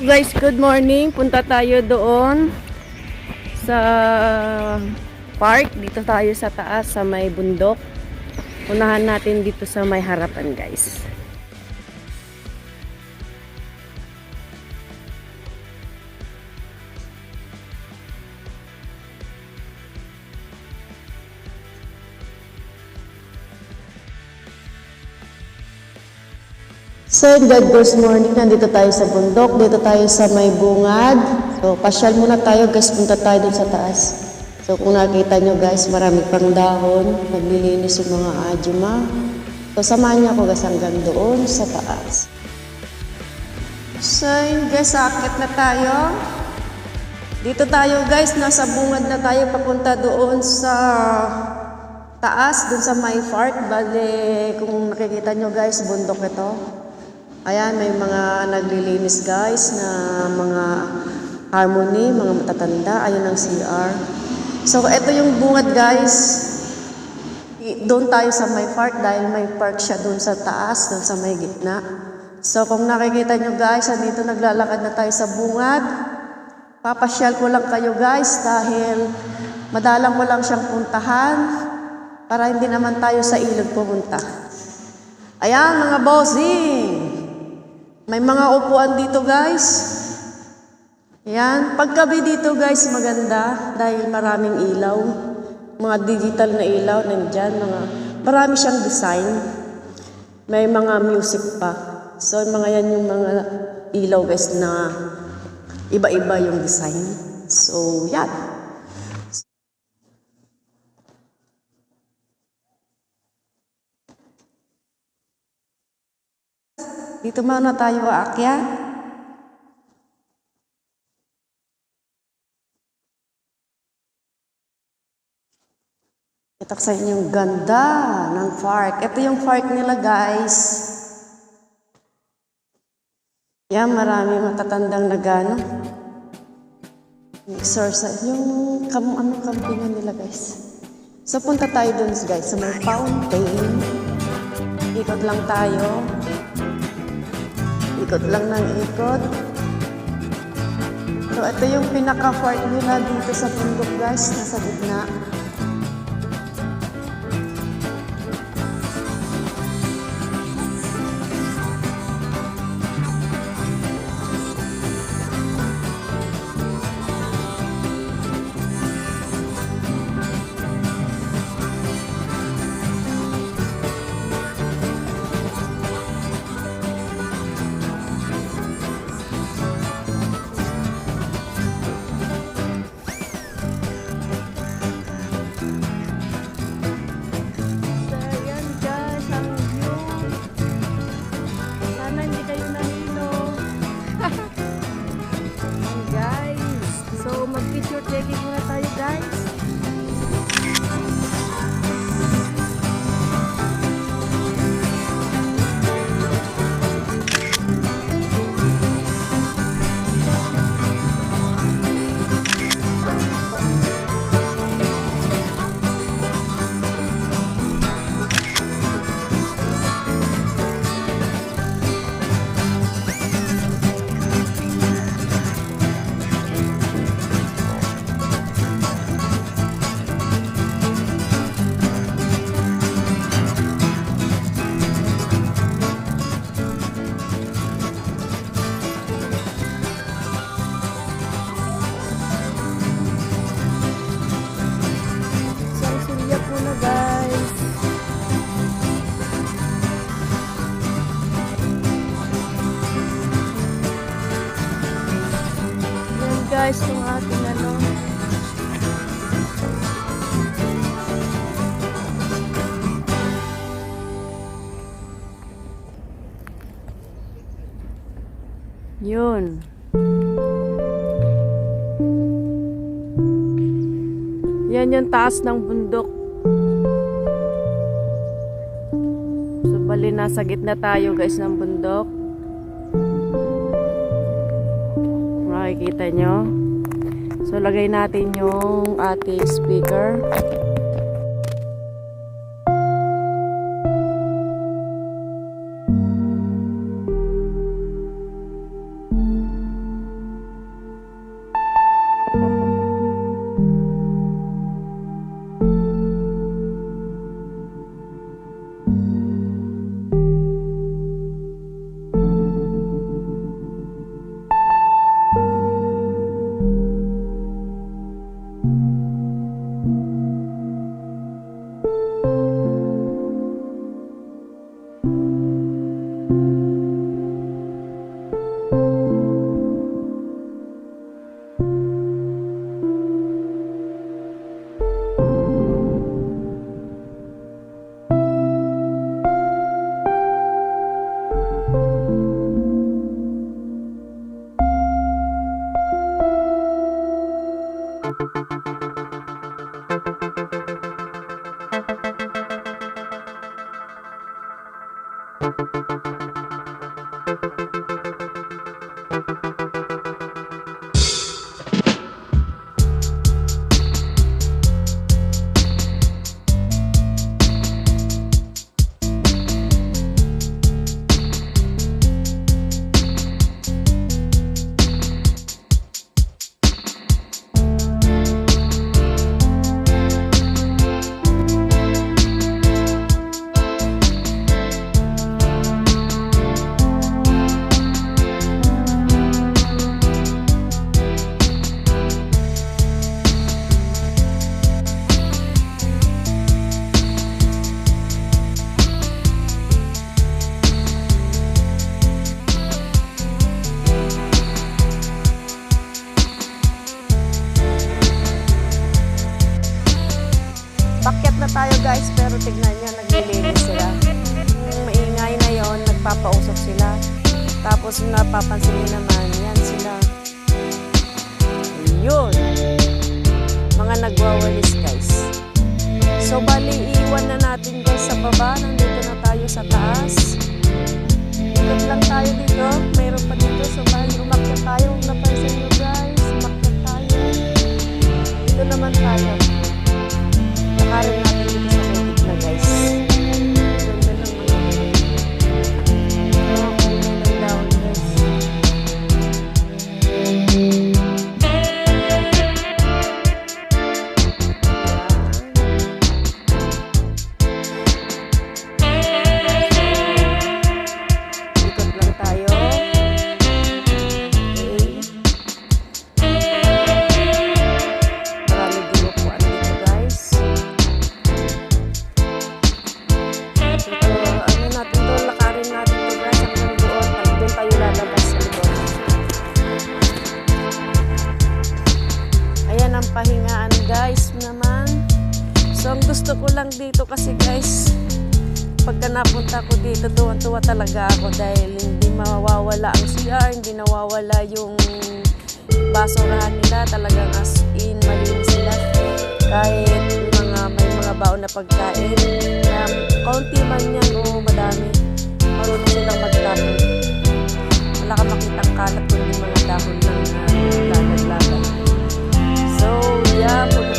Guys, good morning. Punta tayo doon sa park. Dito tayo sa taas, sa may bundok. Unahan natin dito sa may harapan, guys. So, good good morning. Nandito tayo sa bundok. Dito tayo sa may bungad. So, pasyal muna tayo guys. Punta tayo dun sa taas. So, kung nakita nyo guys, marami pang dahon. Naglilinis yung mga ajuma. So, samahan niyo ako guys hanggang doon sa taas. So, yun guys, akit na tayo. Dito tayo guys, nasa bungad na tayo papunta doon sa taas, doon sa may park. Bale, kung nakikita nyo guys, bundok ito. Ayan, may mga naglilinis guys na mga harmony, mga matatanda. Ayun ang CR. So, ito yung bungad guys. Doon tayo sa may park dahil may park siya doon sa taas, doon sa may gitna. So, kung nakikita nyo guys, andito naglalakad na tayo sa bungad. Papasyal ko lang kayo guys dahil madalang ko lang siyang puntahan para hindi naman tayo sa ilog pumunta. Ayan mga bossing! May mga upuan dito guys. Yan. Paggabi dito guys maganda dahil maraming ilaw. Mga digital na ilaw nandyan. Mga, marami siyang design. May mga music pa. So mga yan yung mga ilaw guys na iba-iba yung design. So yan. Dito muna tayo aakyat. Ito sa inyo yung ganda ng park. Ito yung park nila guys. Yan, marami matatandang nagano. Exercise. Yung kam ano campingan nila guys. So punta tayo dun guys sa may fountain. Ikot lang tayo. Ikot lang ng ikot. So, ito yung pinaka-fort nila dito sa bundok guys, nasa gitna. Yun. Yan yung taas ng bundok. So, bali nasa gitna tayo guys ng bundok. Makikita nyo. So, lagay natin yung ating speaker. Guys, pero tignan nyo, naglilinis sila. Yung maingay na yon, nagpapausok sila. Tapos napapansin nyo naman, yan sila. Yun. Mga nagwawalis guys. So bali, iwan na natin guys sa baba. Nandito na tayo sa taas. Ikot lang tayo dito. Mayroon kasi guys, pagka napunta ko dito, tuwan-tuwa talaga ako dahil hindi mawawala ang CR, hindi nawawala yung basurahan nila. Talagang as in, malinis sila. Kahit mga, may mga baon na pagkain, na kaunti man yan o madami, marunong silang magtapon. Wala ka makitang kalat kundi mga dahon lang na lalaglagan. So, yeah,